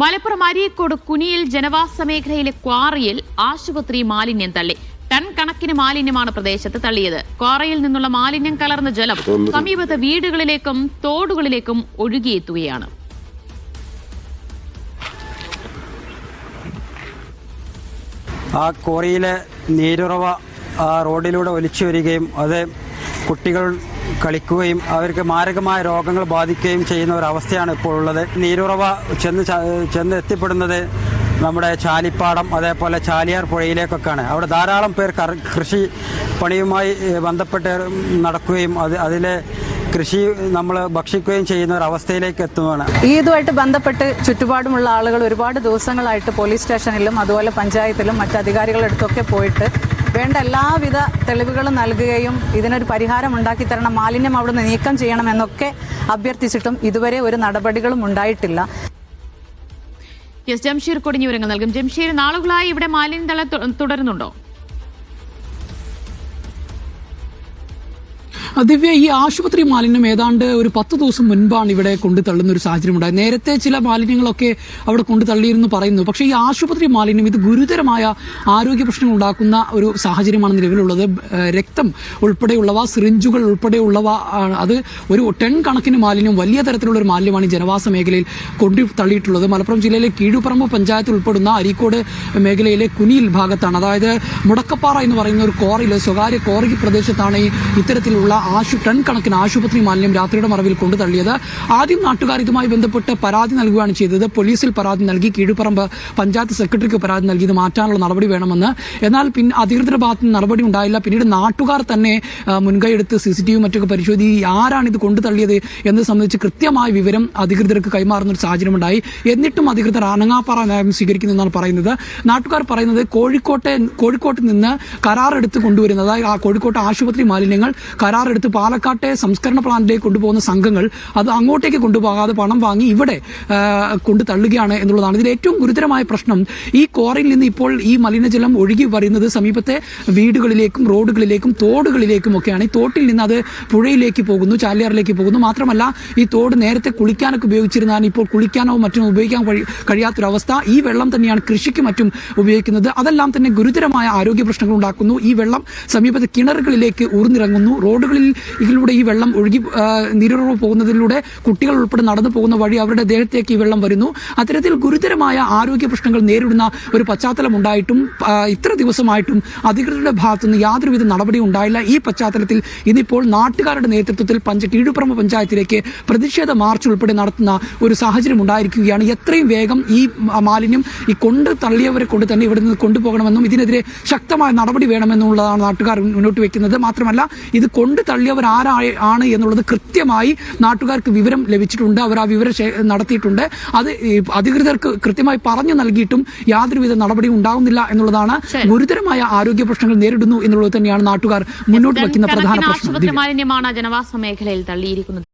മലപ്പുറം അരീക്കോട് കുനിയിൽ ജനവാസ മേഖലയിലെ ക്വാറിയിൽ ആശുപത്രി മാലിന്യം തള്ളി. ടൺ കണക്കിന് മാലിന്യമാണ് പ്രദേശത്ത് തള്ളിയത്. ക്വാറിയിൽ നിന്നുള്ള മാലിന്യം കലർന്ന ജലം സമീപത്തെ വീടുകളിലേക്കും തോടുകളിലേക്കും ഒഴുകിയെത്തുകയാണ്. ആ കോറിയിലെ നീരുറവ ആ റോഡിലൂടെ ഒലിച്ചു വരികയും അത് കുട്ടികൾ കളിക്കുകയും അവർക്ക് മാരകമായ രോഗങ്ങൾ ബാധിക്കുകയും ചെയ്യുന്ന ഒരവസ്ഥയാണ് ഇപ്പോൾ ഉള്ളത്. നീരുറവ ചെന്ന് ചെന്ന് എത്തിപ്പെടുന്നത് നമ്മുടെ ചാലിപ്പാടം അതേപോലെ ചാലിയാർ പുഴയിലേക്കൊക്കെയാണ്. അവിടെ ധാരാളം പേർ കൃഷി പണിയുമായി ബന്ധപ്പെട്ട് നടക്കുകയും അത് അതിലെ കൃഷി നമ്മൾ ഭക്ഷിക്കുകയും ചെയ്യുന്ന ഒരു അവസ്ഥയിലേക്ക് എത്തുകയാണ് ഈ ഇതുമായിട്ട് ബന്ധപ്പെട്ട് ചുറ്റുപാടുമുള്ള ആളുകൾ ഒരുപാട് ദിവസങ്ങളായിട്ട് പോലീസ് സ്റ്റേഷനിലും അതുപോലെ പഞ്ചായത്തിലും മറ്റധികാരികളെടുത്തൊക്കെ പോയിട്ട് വേണ്ട എല്ലാവിധ തെളിവുകളും നൽകുകയും ഇതിനൊരു പരിഹാരം ഉണ്ടാക്കി തരണം മാലിന്യം അവിടുന്ന് നീക്കം ചെയ്യണമെന്നൊക്കെ അഭ്യർത്ഥിച്ചിട്ടും ഇതുവരെ ഒരു നടപടികളും ഉണ്ടായിട്ടില്ല. എസ് ജംഷീർ കൊടിഞ്ഞി വിവരങ്ങൾ നൽകും. ജംഷീർ നാളുകളായി ഇവിടെ മാലിന്യം തള തുടരുന്നുണ്ടോ? ദിവ്യ ഈ ആശുപത്രി മാലിന്യം ഏതാണ്ട് ഒരു പത്ത് ദിവസം മുൻപാണ് ഇവിടെ കൊണ്ടു തള്ളുന്ന ഒരു സാഹചര്യം ഉണ്ടായത്. നേരത്തെ ചില മാലിന്യങ്ങളൊക്കെ അവിടെ കൊണ്ടു തള്ളിയിരുന്നു പറയുന്നു. പക്ഷേ ഈ ആശുപത്രി മാലിന്യം ഇത് ഗുരുതരമായ ആരോഗ്യ പ്രശ്നങ്ങൾ ഉണ്ടാക്കുന്ന ഒരു സാഹചര്യമാണ് നിലവിലുള്ളത്. രക്തം ഉൾപ്പെടെയുള്ളവ സിറിഞ്ചുകൾ ഉൾപ്പെടെയുള്ളവ. അത് ഒരു ടെൺ കണക്കിന് മാലിന്യം വലിയ തരത്തിലുള്ള ഒരു മാലിന്യമാണ് ഈ ജനവാസ മേഖലയിൽ കൊണ്ടു തള്ളിയിട്ടുള്ളത്. മലപ്പുറം ജില്ലയിലെ കീഴുപറമ്പ് പഞ്ചായത്തിൽ ഉൾപ്പെടുന്ന അരീക്കോട് മേഖലയിലെ കുനിയിൽ ഭാഗത്താണ്. അതായത് മുടക്കപ്പാറ എന്ന് പറയുന്ന ഒരു കോറിൽ സ്വകാര്യ കോറി പ്രദേശത്താണ് ഈ ഇത്തരത്തിലുള്ള ആശു ടൺ കണക്കിന് ആശുപത്രി മാലിന്യം രാത്രിയുടെ മറവിൽ കൊണ്ടു തള്ളിയത്. ആദ്യം നാട്ടുകാർ ഇതുമായി ബന്ധപ്പെട്ട് പരാതി നൽകുകയാണ് ചെയ്തത്. പോലീസിൽ പരാതി നൽകി കീഴുപറമ്പ് പഞ്ചായത്ത് സെക്രട്ടറിക്ക് പരാതി നൽകി ഇത് മാറ്റാനുള്ള നടപടി വേണമെന്ന്. എന്നാൽ പിന്നെ അധികൃതരുടെ ഭാഗത്ത് നടപടി ഉണ്ടായില്ല. പിന്നീട് നാട്ടുകാർ തന്നെ മുൻകൈയെടുത്ത് സി സി ടി വി മറ്റൊക്കെ പരിശോധി ആരാണ് ഇത് കൊണ്ടു തള്ളിയത് എന്നത് സംബന്ധിച്ച് കൃത്യമായ വിവരം അധികൃതർക്ക് കൈമാറുന്ന ഒരു സാഹചര്യമുണ്ടായി. എന്നിട്ടും അധികൃതർ അനങ്ങാപ്പാറ നയം സ്വീകരിക്കുന്നതെന്നാണ് പറയുന്നത്. നാട്ടുകാർ പറയുന്നത് കോഴിക്കോട്ടെ കോഴിക്കോട്ട് നിന്ന് കരാറെടുത്ത് കൊണ്ടുവരുന്നത്. അതായത് ആ കോഴിക്കോട്ടെ ആശുപത്രി മാലിന്യങ്ങൾ കരാറെടുത്ത് പാലക്കാട്ടെ സംസ്കരണ പ്ലാന്റിലേക്ക് കൊണ്ടുപോകുന്ന സംഘങ്ങൾ അത് അങ്ങോട്ടേക്ക് കൊണ്ടുപോകാതെ പണം വാങ്ങി ഇവിടെ കൊണ്ട് തള്ളുകയാണ് എന്നുള്ളതാണ്. ഇതിൽ ഏറ്റവും ഗുരുതരമായ പ്രശ്നം ഈ കോറയിൽ നിന്ന് ഇപ്പോൾ ഈ മലിനജലം ഒഴുകി വരുന്നത് സമീപത്തെ വീടുകളിലേക്കും റോഡുകളിലേക്കും തോടുകളിലേക്കും ഒക്കെയാണ്. ഈ തോട്ടിൽ നിന്ന് അത് പുഴയിലേക്ക് പോകുന്നു ചാലിയാറിലേക്ക് പോകുന്നു. മാത്രമല്ല ഈ തോട് നേരത്തെ കുളിക്കാനൊക്കെ ഉപയോഗിച്ചിരുന്നാൽ ഇപ്പോൾ കുളിക്കാനോ മറ്റും ഉപയോഗിക്കാൻ കഴി- കഴിയാത്തൊരവസ്ഥ. ഈ വെള്ളം തന്നെയാണ് കൃഷിക്ക് മറ്റും ഉപയോഗിക്കുന്നത്. അതെല്ലാം തന്നെ ഗുരുതരമായ ആരോഗ്യ പ്രശ്നങ്ങൾ ഉണ്ടാക്കുന്നു. ഈ വെള്ളം സമീപത്തെ കിണറുകളിലേക്ക് ഊർന്നിറങ്ങുന്നു. റോഡുകളിൽ ഇതിലൂടെ ഈ വെള്ളം ഒഴുകി നീരുറവ് പോകുന്നതിലൂടെ കുട്ടികൾ ഉൾപ്പെടെ നടന്നു പോകുന്ന വഴി അവരുടെ ദേഹത്തേക്ക് ഈ വെള്ളം വരുന്നു. അത്തരത്തിൽ ഗുരുതരമായ ആരോഗ്യ പ്രശ്നങ്ങൾ നേരിടുന്ന ഒരു പശ്ചാത്തലം ഉണ്ടായിട്ടും ഇത്ര ദിവസമായിട്ടും അധികൃതരുടെ ഭാഗത്തുനിന്ന് യാതൊരുവിധ നടപടി ഉണ്ടായില്ല. ഈ പശ്ചാത്തലത്തിൽ ഇന്നിപ്പോൾ നാട്ടുകാരുടെ നേതൃത്വത്തിൽ പഞ്ച കീഴുപ്രമ പഞ്ചായത്തിലേക്ക് പ്രതിഷേധ മാർച്ച് ഉൾപ്പെടെ നടത്തുന്ന ഒരു സാഹചര്യം ഉണ്ടായിരിക്കുകയാണ്. എത്രയും വേഗം ഈ മാലിന്യം ഈ കൊണ്ട് തള്ളിയവരെ കൊണ്ട് തന്നെ ഇവിടെ നിന്ന് കൊണ്ടുപോകണമെന്നും ഇതിനെതിരെ ശക്തമായ നടപടി വേണമെന്നുള്ളതാണ് നാട്ടുകാർ മുന്നോട്ട് വെക്കുന്നത്. മാത്രമല്ല ഇത് കൊണ്ട് തള്ളിയവർ ആരാ ആണ് എന്നുള്ളത് കൃത്യമായി നാട്ടുകാർക്ക് വിവരം ലഭിച്ചിട്ടുണ്ട്. അവർ ആ വിവരം നടത്തിയിട്ടുണ്ട്. അത് അധികൃതർക്ക് കൃത്യമായി പറഞ്ഞു നൽകിയിട്ടും യാതൊരുവിധ നടപടിയും ഉണ്ടാകുന്നില്ല എന്നുള്ളതാണ് ഗുരുതരമായ ആരോഗ്യ പ്രശ്നങ്ങൾ നേരിടുന്നു എന്നുള്ളത് തന്നെയാണ് നാട്ടുകാർ മുന്നോട്ട് വയ്ക്കുന്ന പ്രധാന പ്രശ്നം. ജനവാസ മേഖലയിൽ തള്ളിയിരിക്കുന്നത്.